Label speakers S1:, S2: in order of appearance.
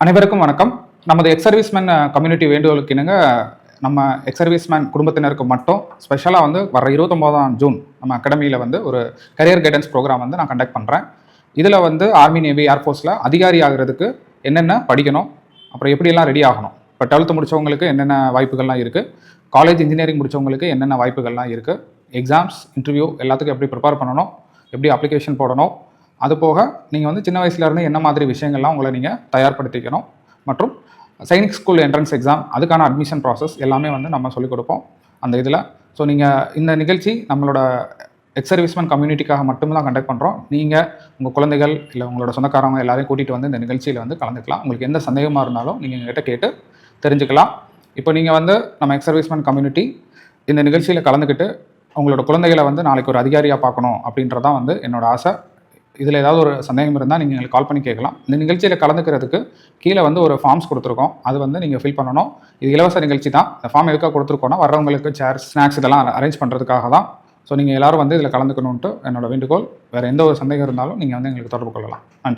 S1: அனைவருக்கும் வணக்கம். நமது எக்ஸ் சர்வீஸ்மேன் கம்யூனிட்டி வேண்டுகோளுக்கு இணங்க நம்ம எக்ஸ் சர்வீஸ்மேன் குடும்பத்தினருக்கு மட்டும் ஸ்பெஷலாக வந்து வர இருபத்தொம்போதாம் ஜூன் நம்ம அகாடமியில் வந்து ஒரு கரியர் கைடன்ஸ் ப்ரோக்ராம் வந்து நான் கண்டக்ட் பண்ணுறேன் இதில் வந்து ஆர்மி நேவி ஏர்ஃபோர்ஸில் அதிகாரி ஆகிறதுக்கு என்னென்ன படிக்கணும் அப்புறம் எப்படியெல்லாம் ரெடி ஆகணும் இப்போ டுவெல்த்து முடிச்சவங்களுக்கு என்னென்ன வாய்ப்புகள்லாம் இருக்குது காலேஜ் இன்ஜினியரிங் முடிச்சவங்களுக்கு என்னென்ன வாய்ப்புகள்லாம் இருக்குது எக்ஸாம்ஸ் இன்டர்வியூ எல்லாத்துக்கும் எப்படி ப்ரிப்பேர் பண்ணணும் எப்படி அப்ளிகேஷன் போடணும் அது போக நீங்கள் வந்து சின்ன வயசுல இருந்து என்ன மாதிரி விஷயங்கள்லாம் உங்களை நீங்கள் தயார்படுத்திக்கணும்? மற்றும் சைனிக் ஸ்கூல் என்ட்ரன்ஸ் எக்ஸாம் அதுக்கான அட்மிஷன் ப்ராசஸ் எல்லாமே வந்து நம்ம சொல்லிக் கொடுப்போம். அந்த இதில். ஸோ நீங்கள் இந்த நிகழ்ச்சி நம்மளோட எக்ஸ் சர்வீஸ்மேன் கம்யூனிட்டிக்காக மட்டும்தான் கண்டக்ட் பண்ணுறோம் நீங்கள் உங்கள் குழந்தைகள் இல்லை உங்களோட சொந்தக்காரங்க எல்லாரையும் கூட்டிகிட்டு வந்து இந்த நிகழ்ச்சியில் வந்து கலந்துக்கலாம். உங்களுக்கு எந்த சந்தேகமாக இருந்தாலும் நீங்கள் எங்ககிட்ட கேட்டு தெரிஞ்சுக்கலாம். இப்போ நீங்கள் வந்து நம்ம எக்ஸ் சர்வீஸ்மேன் கம்யூனிட்டி இந்த நிகழ்ச்சியில் கலந்துக்கிட்டு உங்களோட குழந்தைகளை வந்து நாளைக்கு ஒரு அதிகாரியாக பார்க்கணும் அப்படின்றதான் வந்து என்னோட ஆசை. இதில் ஏதாவது ஒரு சந்தேகம் இருந்தால் நீங்கள் எங்களுக்கு கால் பண்ணி கேட்கலாம். இந்த நிகழ்ச்சியில் கலந்துக்கிறதுக்கு கீழே வந்து ஒரு ஃபார்ம்ஸ் கொடுத்துருக்கோம். அது வந்து நீங்கள் ஃபில் பண்ணணும். இது இலவச நிகழ்ச்சி தான். இந்த ஃபார்ம் எதுக்காக கொடுத்துருக்கோன்னா வர்றவங்களுக்கு சேர் ஸ்நாக்ஸ் இதெல்லாம் அரேஞ்ச் பண்ணுறதுக்காக தான். ஸோ நீங்கள் எல்லோரும் வந்து இதில் கலந்துக்கணுன்ட்டு என்னோட வேண்டுகோள். வேறு எந்த ஒரு சந்தேகம் இருந்தாலும் நீங்கள் வந்து எங்களுக்கு தொடர்பு கொள்ளலாம். நன்றி.